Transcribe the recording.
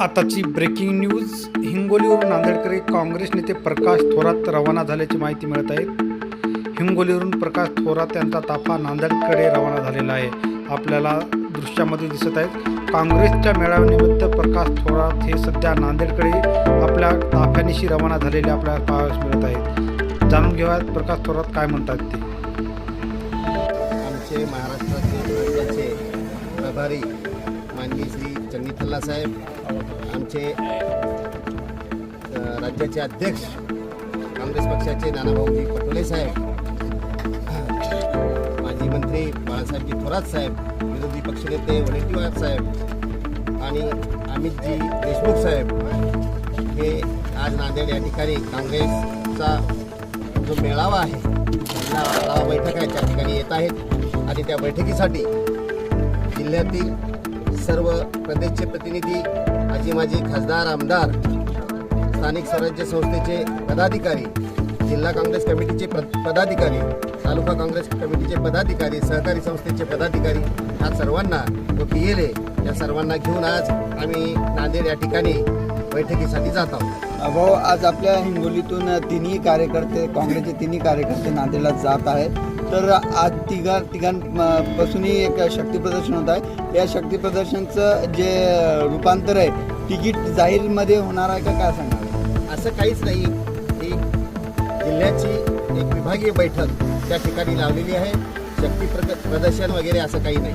आताची breaking news. हिंगोलीवरून नांदेडकडे काँग्रेस नेते प्रकाश थोरात रवाना झाल्याची माहिती मिळत आहे. हिंगोलीवरून प्रकाश थोरात यांचा ताफा नांदेडकडे रवाना झालेला आहे. आपल्याला दृश्यामध्ये दिसत आहेत काँग्रेसच्या मेळाव्यानिमित्त प्रकाश थोरात हे सध्या नांदेडकडे आपल्या ताफ्यानिशी रवाना झालेले आपल्याला पाहावयास मिळत आहेत. जाणून घेऊयात प्रकाश थोरात काय म्हणतात ते. आमचे महाराष्ट्राचे प्रभारी माननीय श्री चन्नी साहेब आमचे राज्याचे अध्यक्ष काँग्रेस पक्षाचे नानाभाऊजी पटोले साहेब माजी मंत्री बाळासाहेबजी थोरात साहेब विरोधी पक्षनेते वडेट्टीवार साहेब आणि अमितजी देशमुख साहेब हे आज नांदेड या ठिकाणी काँग्रेसचा जो मेळावा आहे मेळावा बैठक आहे त्या ठिकाणी येत आहेत. आणि त्या बैठकीसाठी जिल्ह्यातील सर्व प्रदेशचे प्रतिनिधी आजी माजी खासदार आमदार स्थानिक स्वराज्य संस्थेचे पदाधिकारी जिल्हा काँग्रेस कमिटीचे पदाधिकारी तालुका काँग्रेस कमिटीचे पदाधिकारी सहकारी संस्थेचे पदाधिकारी ह्या सर्वांना व पी एल ए या सर्वांना घेऊन आज आम्ही नांदेड या ठिकाणी बैठकीसाठी जात आहोत. भाऊ आज आपल्या हिंगोलीतून तिन्ही कार्यकर्ते काँग्रेसचे तिन्ही कार्यकर्ते नांदेडला जात आहेत. तर आज तिघा तिघांपासूनही एक शक्ती प्रदर्शन होत आहे. या शक्ती प्रदर्शनचं जे रूपांतर आहे तिकीट जाहीरमध्ये होणार आहे का? काय सांगणार असं काहीच नाही. ही जिल्ह्याची एक विभागीय बैठक त्या ठिकाणी लावलेली आहे. शक्ती प्रद प्रदर्शन वगैरे असं काही नाही.